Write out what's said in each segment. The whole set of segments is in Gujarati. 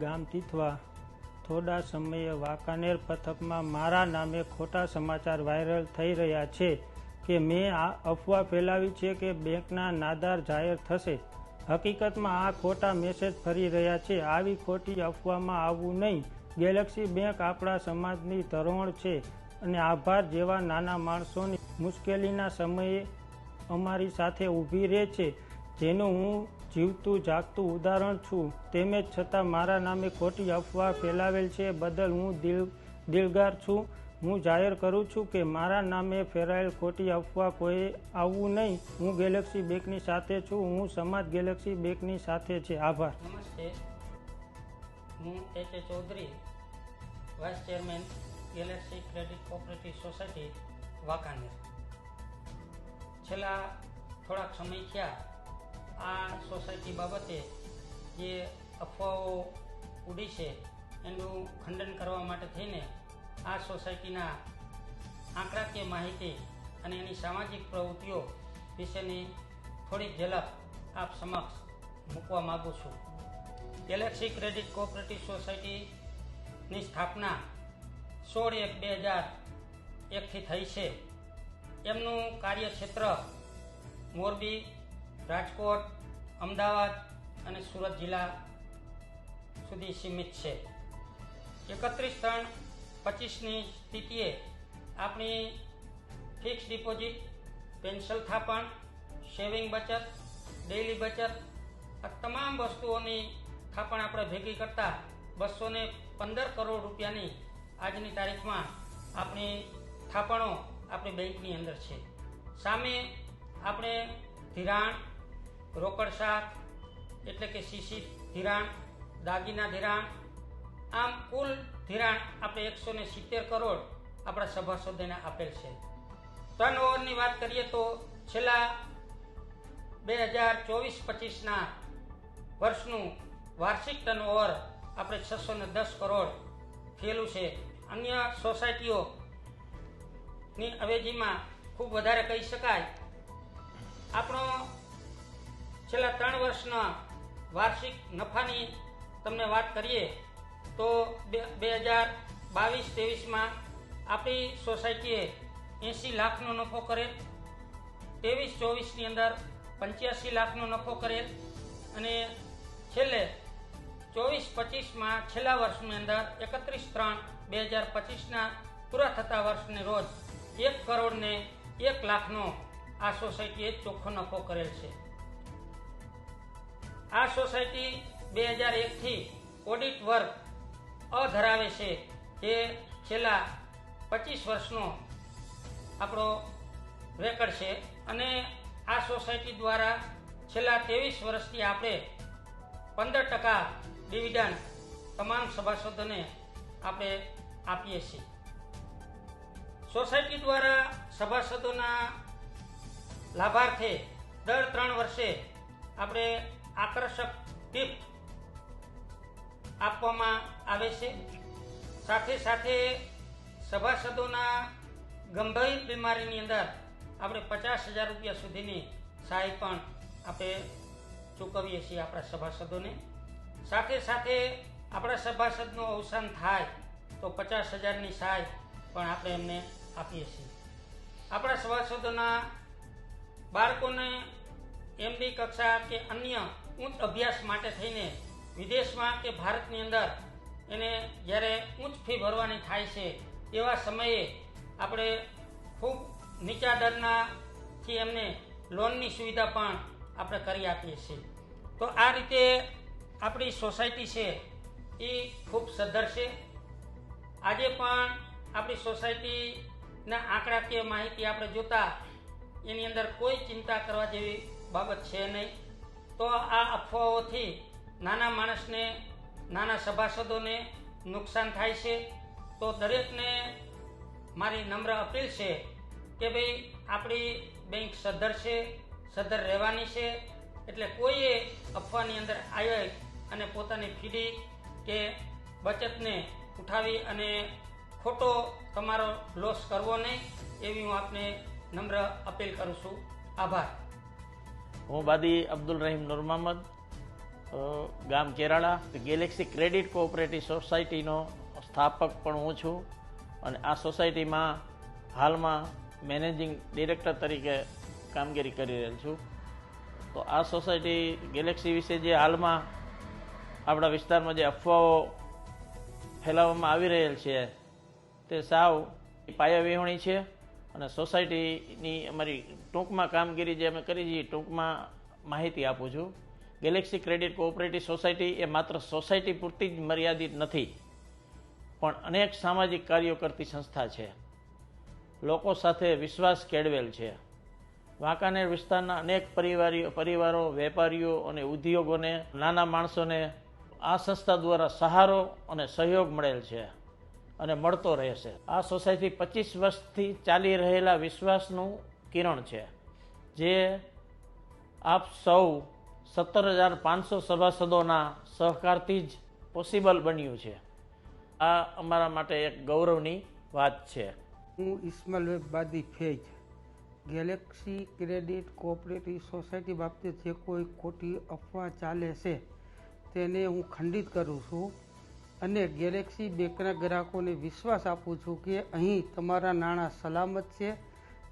ગામ તીથવા થોડા સમયે વાંકાનેર પથકમાં મારા નામે ખોટા સમાચાર વાયરલ થઈ રહ્યા છે કે મેં આ અફવા ફેલાવી છે કે બેંકના નાદાર જાહેર થશે. હકીકતમાં આ ખોટા મેસેજ ફરી રહ્યા છે. આવી ખોટી અફવામાં આવવું નહીં. ગેલેક્સી બેંક આપણા સમાજની ધરોહર છે અને આભાર જેવા નાના માણસોની મુશ્કેલીના સમયે અમારી સાથે ઊભી રહે છે. જેનું હું જીવતું, જાગતું ઉદાહરણ છું. તેમ છતાં મારા નામે ખોટી અફવા ફેલાવેલ છે. બદલ હું દિલ, દિલગાર છું. હું જાહેર કરું છું કે મારા નામે ફેરાયેલ ખોટી અફવા કોઈ આવવું નહીં. હું ગેલેક્સી બેકની સાથે છું. હું સમાજ ગેલેક્સી બેકની સાથે છે. આભાર. નમસ્તે. હું A Chaudhary, vice chairman, galaxy credit cooperative society, Wankaner. છેલ્લા થોડાક સમય થયા આ સોસાયટી બાબતે જે અફવાઓ ઉડી છે, એનું ખંડન કરવા માટે થઈને આ સોસાયટીના આંકડાકીય માહિતી અને એની સામાજિક પ્રવૃત્તિઓ વિશેની થોડીક ઝલક આપ સમક્ષ મૂકવા માગું છું. ગેલેક્સી ક્રેડિટ કોઓપરેટિવ સોસાયટીની સ્થાપના સોળ એક બે હજાર એકથી થઈ છે. એમનું કાર્યક્ષેત્ર મોરબી રાજકોટ, અમદાવાદ અને સુરત જિલ્લા સુધી સીમિત છે. એકત્રીસ ત્રણ પચીસની સ્થિતિએ આપણી ફિક્સ ડિપોઝિટ, પેન્શન થાપણ, સેવિંગ બચત, ડેઇલી બચત, આ તમામ વસ્તુઓની થાપણ આપણે ભેગી કરતા બસો ને પંદર કરોડ રૂપિયાની આજની તારીખમાં આપણી થાપણો આપણી બેંકની અંદર છે. સામે આપણે ધિરાણ રોકડ શાક, એટલે કે સીસી ધિરાણ, દાગીના ધિરાણ. આમ કુલ ધિરાણ આપણે એકસો ને સિત્તેર કરોડ આપણા સભાસદોને આપેલ છે. ટર્ન ઓવરની વાત કરીએ તો છેલ્લા બે હજાર ચોવીસ પચીસના વર્ષનું વાર્ષિક ટર્ન ઓવર આપણે છસો ને દસ કરોડ થયેલું છે. અન્ય સોસાયટીઓની અવેજીમાં ખૂબ વધારે કહી શકાય વર્ષના વાર્ષિક નફાની તમને વાત કરીએ, તો બે હજાર બાવીસ ત્રેવીસમાં આપણી સોસાયટીએ એંસી લાખનો નફો કરેલ, ત્રેવીસ ચોવીસની અંદર પંચ્યાસી લાખનો નફો કરેલ અને છેલ્લે ચોવીસ પચીસમાં છેલ્લા વર્ષની અંદર એકત્રીસ ત્રણ બે હજાર પચીસના પૂરા થતા વર્ષને રોજ એક કરોડને એક લાખનો આ સોસાયટીએ ચોખ્ખો નફો કરેલ છે. આ સોસાયટી બે હજાર એકથી ઓડિટ વર્ક અ ધરાવે છે, જે છેલ્લા પચીસ વર્ષનો આપણો રેકર્ડ છે. અને આ સોસાયટી દ્વારા છેલ્લા ત્રેવીસ વર્ષથી આપણે પંદર ટકા ડિવિડન્ડ તમામ સભાસદોને આપણે આપીએ છીએ. સોસાયટી દ્વારા સભાસદોના લાભાર્થે દર ત્રણ વર્ષે આપણે આકર્ષક ટીપ આપવામાં આવે છે. સાથે સાથે સભાસદોના ગંભીર બીમારીની અંદર આપણે પચાસ હજાર રૂપિયા સુધીની સહાય પણ આપણે ચૂકવીએ છીએ આપણા સભાસદોને. સાથે સાથે આપણા સભાસદનું અવસાન થાય તો પચાસ હજારની સહાય પણ આપણે એમને આપીએ છીએ. આપણા સભાસદોના બાળકોને એમડી કક્ષા કે અન્ય ઉચ્ચ અભ્યાસ માટે થઈને વિદેશમાં કે ભારતની અંદર એને જ્યારે ઉચ્ચ ફી ભરવાની થાય છે, એવા સમયે આપણે ખૂબ નીચા દરનાથી એમને લોનની સુવિધા પણ આપણે કરી આપીએ છીએ. તો આ રીતે આપણી સોસાયટી છે એ ખૂબ સદ્ધર છે. આજે પણ આપણી સોસાયટીના આંકડાકીય માહિતી આપણે જોતા એની અંદર કોઈ ચિંતા કરવા જેવી બાબત છે નહીં. તો આ અફવાઓથી નાના માણસને, નાના સભાસદોને નુકસાન થાય છે. તો દરેકને મારી નમ્ર અપીલ છે કે ભાઈ, આપણી બેંક સદ્ધર છે, સદ્ધર રહેવાની છે. એટલે કોઈએ અફવાની અંદર આવી અને પોતાની ફીડી કે બચતને ઉઠાવી અને ખોટો તમારો લોસ કરવો નહીં, એવી હું આપને નમ્ર અપીલ કરું છું. આભાર. હું બાદી અબ્દુલ રહીમ નૂર મોહમ્મદ ગામ કેરાળા ગેલેક્સી ક્રેડિટ કોઓપરેટિવ સોસાયટીનો સ્થાપક પણ હું છું. અને આ સોસાયટીમાં હાલમાં મેનેજિંગ ડિરેક્ટર તરીકે કામગીરી કરી રહેલ છું. તો આ સોસાયટી ગેલેક્સી વિશે જે હાલમાં આપણા વિસ્તારમાં જે અફવાઓ ફેલાવવામાં આવી રહેલ છે, તે સાવ પાયાવિહોણી છે. અને સોસાયટીની અમારી ટૂંકમાં કામગીરી જે અમે કરી છીએ ટૂંકમાં માહિતી આપું છું. ગેલેક્સી ક્રેડિટ કોઓપરેટિવ સોસાયટી એ માત્ર સોસાયટી પૂરતી જ મર્યાદિત નથી, પણ અનેક સામાજિક કાર્યો કરતી સંસ્થા છે. લોકો સાથે વિશ્વાસ કેળવેલ છે. વાંકાનેર વિસ્તારના અનેક પરિવારીઓ, પરિવારો, વેપારીઓ અને ઉદ્યોગોને, નાના માણસોને આ સંસ્થા દ્વારા સહારો અને સહયોગ મળેલ છે. અને મળતો રહેશે. આ સોસાયટી પચીસ વર્ષથી ચાલી રહેલા વિશ્વાસનું કિરણ છે, જે આપ સૌ સત્તર હજાર પાંચસો સભાસદોના સહકારથી જ પોસિબલ બન્યું છે. આ અમારા માટે એક ગૌરવની વાત છે. હું Ismal Badi Faij, galaxy credit cooperative society બાબતે જે કોઈ ખોટી અફવા ચાલે છે, તેને હું ખંડિત કરું છું. અને ગેલેક્સી બેંકના ગ્રાહકોને વિશ્વાસ આપું છું કે અહીં તમારા નાણાં સલામત છે,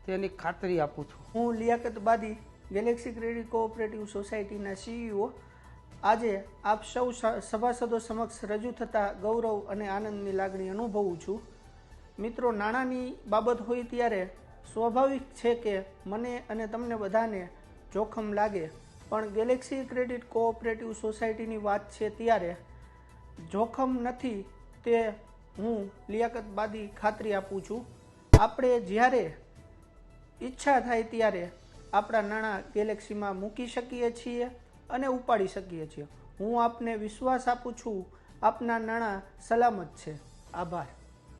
તેની ખાતરી આપું છું. હું Liyakat Badi, galaxy credit cooperative સોસાયટીના સીઈઓ. આજે આપ સૌ સભાસદો સમક્ષ રજૂ થતા ગૌરવ અને આનંદની લાગણી અનુભવું છું. મિત્રો, નાણાંની બાબત હોય ત્યારે સ્વાભાવિક છે કે મને અને તમને બધાને જોખમ લાગે, પણ ગેલેક્સી ક્રેડિટ કોઓપરેટિવ સોસાયટીની વાત છે ત્યારે જોખમ નથી તે હું લિયાકત બાદી ખાતરી આપું છું. આપણે જ્યારે ઈચ્છા થાય ત્યારે આપણા નાણાં ગેલેક્સીમાં મૂકી શકીએ છીએ અને ઉપાડી શકીએ છીએ. હું આપને વિશ્વાસ આપું છું, આપના નાણાં સલામત છે. આભાર.